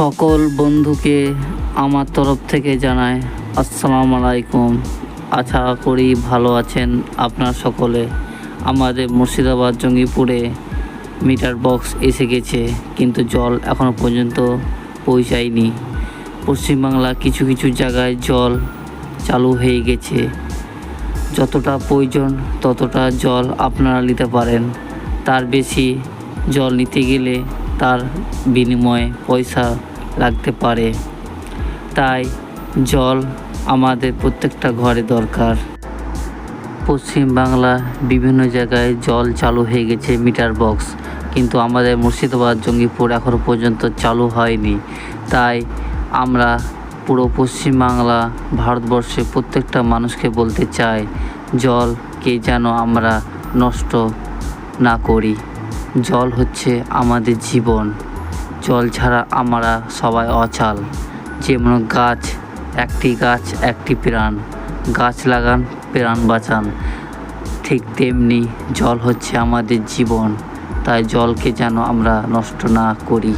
সকল বন্ধুকে আমার তরফ থেকে জানায় আসসালামু আলাইকুম। আশা করি ভালো আছেন আপনার সকলে। আমাদের মুর্শিদাবাদ জঙ্গিপুরে মিটার বক্স এসে গেছে, কিন্তু জল এখনও পর্যন্ত পৌঁছায়নি। পশ্চিমবাংলা কিছু কিছু জায়গায় জল চালু হয়ে গেছে। যতটা প্রয়োজন ততটা জল আপনারা নিতে পারেন। তার বেশি জল নিতে গেলে তার বিনিময়ে পয়সা লাগতে পারে। তাই জল আমাদের প্রত্যেকটা ঘরে দরকার। পশ্চিম বাংলা বিভিন্ন জায়গায় জল চালু হয়ে গেছে মিটার বক্স। কিন্তু আমাদের মুর্শিদাবাদ, জঙ্গিপুর এখনও পর্যন্ত চালু হয়নি। তাই আমরা পুরো পশ্চিমবাংলা ভারতবর্ষে প্রত্যেকটা মানুষকে বলতে চাই, জলকে যেন আমরা নষ্ট না করি। জল হচ্ছে আমাদের জীবন। জল ছাড়া আমরা সবাই অচাল। যেমন গাছ, একটি গাছ, একটি প্রাণ। গাছ লাগান, প্রাণ বাঁচান। ঠিক তেমনি জল হচ্ছে আমাদের জীবন। তাই জলকে যেন আমরা নষ্ট না করি।